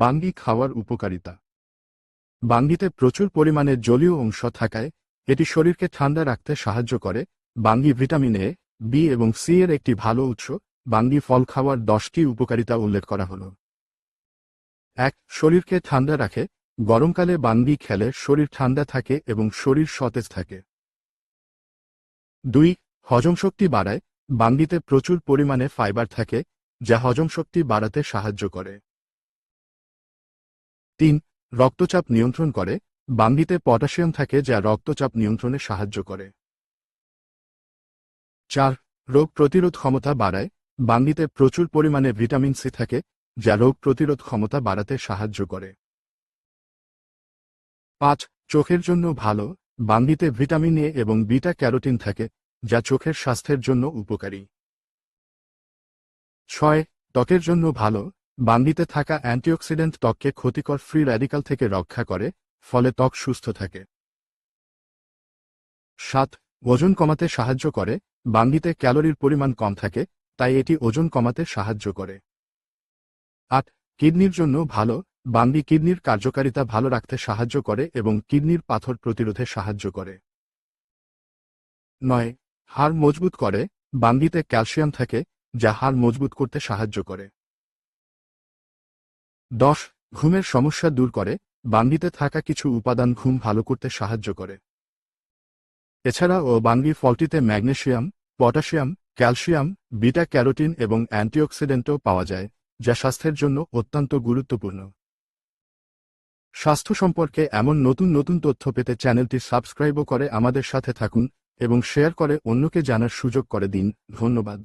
বাঙ্গি খাওয়ার উপকারিতা। বাঙ্গিতে প্রচুর পরিমাণে জলীয় অংশ থাকায়, এটি শরীরকে ঠান্ডা রাখতে সাহায্য করে। বাঙ্গি ভিটামিন এ, বি এবং সি এর একটি ভালো উৎস। বাঙ্গি ফল খাওয়ার দশটি উপকারিতা উল্লেখ করা হল। এক, শরীরকে ঠান্ডা রাখে। গরমকালে বাঙ্গি খেলে শরীর ঠান্ডা থাকে এবং শরীর সতেজ থাকে। দুই, হজম শক্তি বাড়ায়। বাঙ্গিতে প্রচুর পরিমাণে ফাইবার থাকে, যা হজম শক্তি বাড়াতে সাহায্য করে। তিন, রক্তচাপ নিয়ন্ত্রণ করে। বাঙ্গিতে পটাশিয়াম থাকে যা রক্তচাপ নিয়ন্ত্রণে সাহায্য করে। চার, রোগ প্রতিরোধ ক্ষমতা বাড়ায়। বাঙ্গিতে প্রচুর পরিমাণে ভিটামিন সি থাকে, যা রোগ প্রতিরোধ ক্ষমতা বাড়াতে সাহায্য করে। পাঁচ, চোখের জন্য ভালো। বাঙ্গিতে ভিটামিন এ এবং বিটা ক্যারোটিন থাকে, যা চোখের স্বাস্থ্যের জন্য উপকারী। ছয়, ত্বকের জন্য ভালো। বাঙ্গিতে থাকা অ্যান্টিঅক্সিডেন্ট ত্বককে ক্ষতিকর ফ্রি র্যাডিকাল থেকে রক্ষা করে, ফলে ত্বক সুস্থ থাকে। সাত, ওজন কমাতে সাহায্য করে। বাঙ্গিতে ক্যালোরির পরিমাণ কম থাকে, তাই এটি ওজন কমাতে সাহায্য করে। আট, কিডনির জন্য ভালো। বান্দি কিডনির কার্যকারিতা ভালো রাখতে সাহায্য করে এবং কিডনির পাথর প্রতিরোধে সাহায্য করে। নয়, হাড় মজবুত করে। বাঙ্গিতে ক্যালসিয়াম থাকে, যা হাড় মজবুত করতে সাহায্য করে। দশ, ঘুমের সমস্যা দূর করে বাঙ্গিতে থাকা কিছু উপাদান ঘুম ভালো করতে সাহায্য করে। এছাড়া ও বাঙ্গি ফলটিতে magnesium, potassium, calcium, beta carotene এবং অ্যান্টিঅক্সিডেন্টও পাওয়া যায়, যা স্বাস্থ্যের জন্য অত্যন্ত গুরুত্বপূর্ণ। স্বাস্থ্য সম্পর্কে এমন নতুন নতুন তথ্য পেতে চ্যানেলটি সাবস্ক্রাইবও করে আমাদের সাথে থাকুন এবং শেয়ার করে অন্যকে জানার সুযোগ করে দিন। ধন্যবাদ।